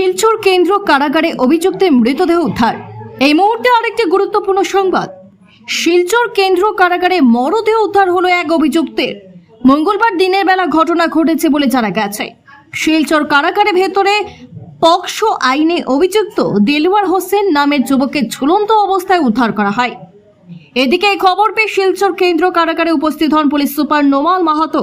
শিলচর কেন্দ্র কারাগারে অভিযুক্তের মৃতদেহ উদ্ধার। এই মুহূর্তে আরেকটি গুরুত্বপূর্ণ সংবাদ। শিলচর কেন্দ্র কারাগারে মরদেহ উদ্ধার হলো এক অভিযুক্তের। মঙ্গলবার দিনের বেলা ঘটনা ঘটেছে বলে জানা গেছে। শিলচর কারাগারে ভেতরে পক্সো আইনে অভিযুক্ত দেলওয়ার হোসেন নামের যুবকের ঝুলন্ত অবস্থায় উদ্ধার করা হয়। এদিকে এই খবর পেয়ে শিলচর কেন্দ্র কারাগারে উপস্থিত হন পুলিশ সুপার নোমাল মাহাতো।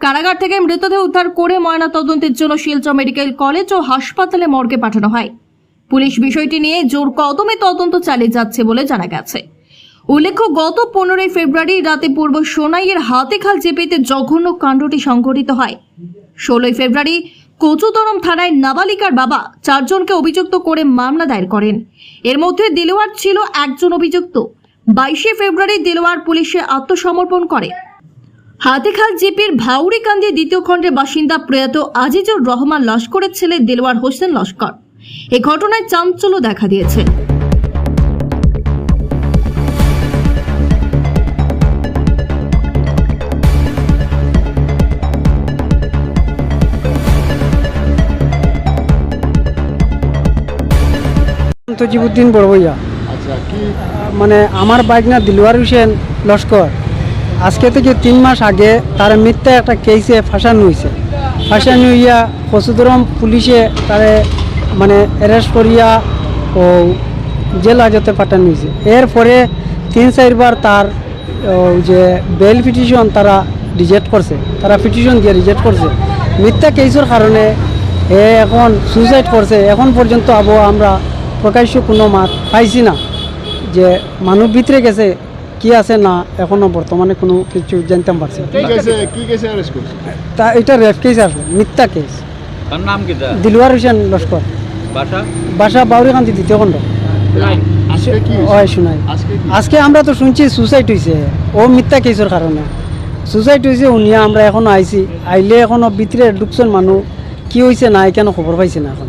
কারাগার থেকে মৃতদেহ উদ্ধার করে ময়না তদন্তের জন্য শিলচর মেডিকেল কলেজ ও হাসপাতালে মর্গে পাঠানো হয়। পুলিশ বিষয়টি নিয়ে জোর কদমে তদন্ত চালিয়ে যাচ্ছে বলে জানা গেছে। উল্লেখ্য, গত পনেরোই ফেব্রুয়ারি রাতে পূর্ব সোনাইয়ের হাতেখাল চেপেতে জঘন্য কাণ্ডটি সংঘটিত হয়। ষোলোই ফেব্রুয়ারি কচুতরম থানায় নাবালিকার বাবা চারজনকে অভিযুক্ত করে মামলা দায়ের করেন। এর মধ্যে দিলওয়ার ছিল একজন অভিযুক্ত। বাইশে ফেব্রুয়ারি দিলওয়ার পুলিশে আত্মসমর্পণ করে। হাতেখাল জিপির ভাউরিকান্দি দ্বিতীয় খণ্ডের বাসিন্দা প্রয়াত আজিজুর রহমান লস্করের ছেলে দিলওয়ার হোসেন লস্কর। এ ঘটনায় চাঞ্চল্য দেখা দিয়েছে। তজিবুদ্দিন বড়বইয়া আচ্ছা কি মানে আমার বাইক না দিলওয়ার হোসেন লস্কর। আজকে থেকে তিন মাস আগে তার মিথ্যা একটা কেসে ফাঁসানো হয়েছে। ফাঁসানো হইয়া কচুদরম পুলিশে তারে মানে অ্যারেস্ট করিয়া ও জেল হাজতে পাঠানো হয়েছে। এরপরে তিন চারবার তার যে বেল পিটিশন তারা রিজেক্ট করছে। তারা পিটিশন দিয়ে রিজেক্ট করছে। মিথ্যা কেসের কারণে এ এখন সুইসাইড করছে। এখন পর্যন্ত আবহাওয়া আমরা প্রকাশ্য কোনো মাত পাইছি না। যে মানুষ ভিতরে গেছে কি আছে না এখনও বর্তমানে কোনো কিছু জানতে পারছি তা এটা রেপ কেস আসলে মিথ্যা কেস তার নাম কি দিলওয়ার হোসেন লস্কর। বাসা? বাসা বাউরিকান্তি দ্বিতীয় খণ্ড। আজকে কি শোনাই। আজকে কি? আমরা তো শুনছি সুসাইড হয়েছে ও মিথ্যা কেসের কারণে। সুসাইড হয়েছে উনিয়া আমরা এখনও আইছি। আইলে এখনও ভিতরে ঢুকছেন মানুষ কি হয়েছে না কেন খবর পাইছে না এখন?